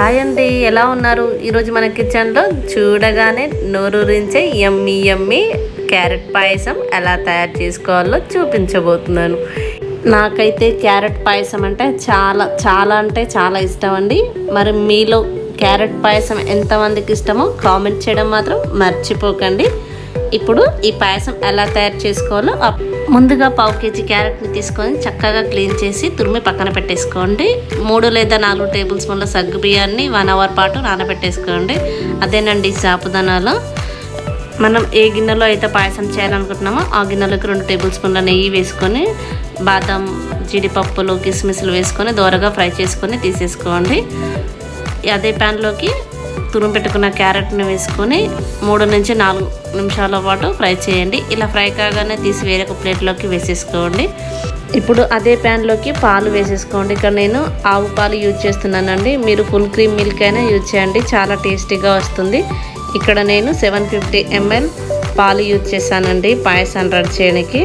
Hi అండి ఎలా ఉన్నారు? ఈరోజు మన కిచెన్లో చూడగానే నోరూరించే ఎమ్మి ఎమ్మి క్యారెట్ పాయసం ఎలా తయారు చేసుకోవాలో చూపించబోతున్నాను. నాకైతే క్యారెట్ పాయసం అంటే చాలా చాలా అంటే చాలా ఇష్టం అండి. మరి మీలో క్యారెట్ పాయసం ఎంతమందికి ఇష్టమో కామెంట్ చేయడం మాత్రం మర్చిపోకండి. ఇప్పుడు ఈ పాయసం ఎలా తయారు చేసుకోవాలో ముందుగా పావు కేజీ క్యారెట్ని తీసుకొని చక్కగా క్లీన్ చేసి తురిమి పక్కన పెట్టేసుకోండి. మూడు లేదా నాలుగు టేబుల్ స్పూన్ల సగ్గు బియ్యాన్ని వన్ అవర్ పాటు నానబెట్టేసుకోండి. అదేనండి సాపుదనాలు మనం ఏ గిన్నెలో అయితే పాయసం చేయాలనుకుంటున్నామో ఆ గిన్నెలోకి రెండు టేబుల్ స్పూన్ల నెయ్యి వేసుకొని బాదం జీడిపప్పులు కిస్మిస్లు వేసుకొని దోరగా ఫ్రై చేసుకొని తీసేసుకోండి. అదే ప్యాన్లోకి తురుము పెట్టుకున్న క్యారెట్ని వేసుకొని మూడు నుంచి నాలుగు నిమిషాల పాటు ఫ్రై చేయండి. ఇలా ఫ్రై కాగానే తీసి వేరొక ప్లేట్లోకి వేసేసుకోండి. ఇప్పుడు అదే ప్యాన్లోకి పాలు వేసేసుకోండి. ఇక్కడ నేను ఆవు పాలు యూజ్ చేస్తున్నానండి. మీరు ఫుల్ క్రీమ్ మిల్క్ అయినా యూజ్ చేయండి. చాలా టేస్టీగా వస్తుంది. ఇక్కడ నేను సెవెన్ ఫిఫ్టీ ఎంఎల్ పాలు యూజ్ చేశానండి. పాయసం రడ్ చేయడానికి.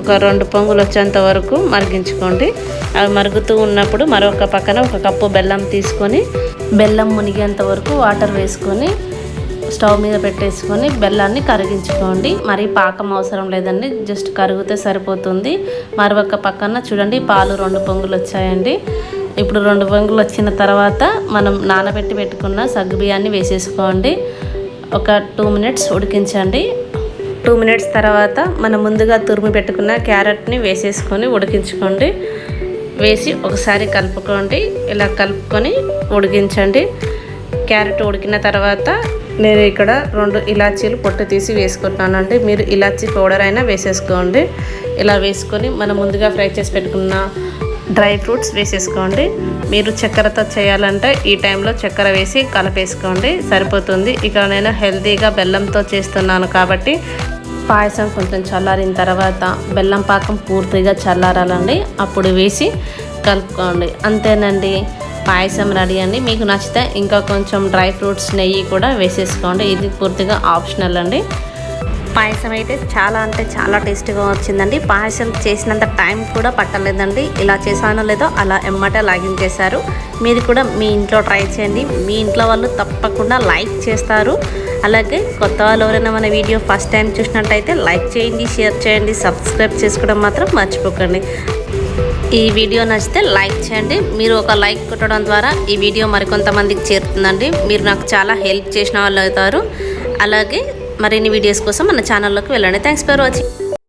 ఒక రెండు పొంగులు వచ్చేంత వరకు మరిగించుకోండి. అవి మరుగుతూ ఉన్నప్పుడు మరొక పక్కన ఒక కప్పు బెల్లం తీసుకొని బెల్లం మునిగేంత వరకు వాటర్ వేసుకొని స్టవ్ మీద పెట్టేసుకొని బెల్లాన్ని కరిగించుకోండి. మరి పాకం అవసరం లేదండి జస్ట్ కరిగితే సరిపోతుంది. మరొక పక్కన చూడండి పాలు రెండు పొంగులు వచ్చాయండి. ఇప్పుడు రెండు పొంగులు వచ్చిన తర్వాత మనం నానబెట్టి పెట్టుకున్న సగ్గు బియ్యాన్ని వేసేసుకోండి. ఒక టూ మినిట్స్ ఉడికించండి. టూ మినిట్స్ తర్వాత మనం ముందుగా తురిమి పెట్టుకున్న క్యారెట్ని వేసేసుకొని ఉడికించుకోండి. వేసి ఒకసారి కలుపుకోండి. ఇలా కలుపుకొని ఉడికించండి. క్యారెట్ ఉడికిన తర్వాత నేను ఇక్కడ రెండు ఇలాచీలు పొట్టు తీసి వేసుకుంటానండి మీరు ఇలాచీ పౌడర్ అయినా వేసేసుకోండి. ఇలా వేసుకొని మనం ముందుగా ఫ్రై చేసి పెట్టుకున్న డ్రై ఫ్రూట్స్ వేసేసుకోండి. మీరు చక్కెరతో చేయాలంటే ఈ టైంలో చక్కెర వేసి కలిపేసుకోండి. సరిపోతుంది. ఇక్కడ నేను హెల్తీగా బెల్లంతో చేస్తున్నాను కాబట్టి పాయసం కొంచెం చల్లారిన తర్వాత బెల్లం పాకం పూర్తిగా చల్లారాలండి. అప్పుడు వేసి కలుపుకోండి. అంతేనండి. పాయసం రెడీ అండి. మీకు నచ్చితే ఇంకా కొంచెం డ్రై ఫ్రూట్స్ నెయ్యి కూడా వేసేసుకోండి. ఇది పూర్తిగా ఆప్షనల్ అండి. పాయసం అయితే చాలా అంటే చాలా టేస్టీగా వచ్చిందండి. పాయసం చేసినంత టైం కూడా పట్టలేదండి. ఇలా చేసానో లేదో అలా ఎమ్మటే లాగించేశారు మీరు కూడా మీ ఇంట్లో ట్రై చేయండి. మీ ఇంట్లో వాళ్ళు తప్పకుండా లైక్ చేస్తారు. అలాగే కొత్త వాళ్ళు ఎవరైనా మన వీడియో ఫస్ట్ టైం చూసినట్టయితే లైక్ చేయండి షేర్ చేయండి సబ్స్క్రైబ్ చేసుకోవడం మాత్రం మర్చిపోకండి. ఈ వీడియో నచ్చితే లైక్ చేయండి. మీరు ఒక లైక్ కొట్టడం ద్వారా ఈ వీడియో మరికొంతమందికి చేరుతుందండి. మీరు నాకు చాలా హెల్ప్ చేసిన వాళ్ళు అవుతారు. అలాగే మరిన్ని వీడియోస్ కోసం మన ఛానల్లోకి వెళ్ళండి. Thanks for watching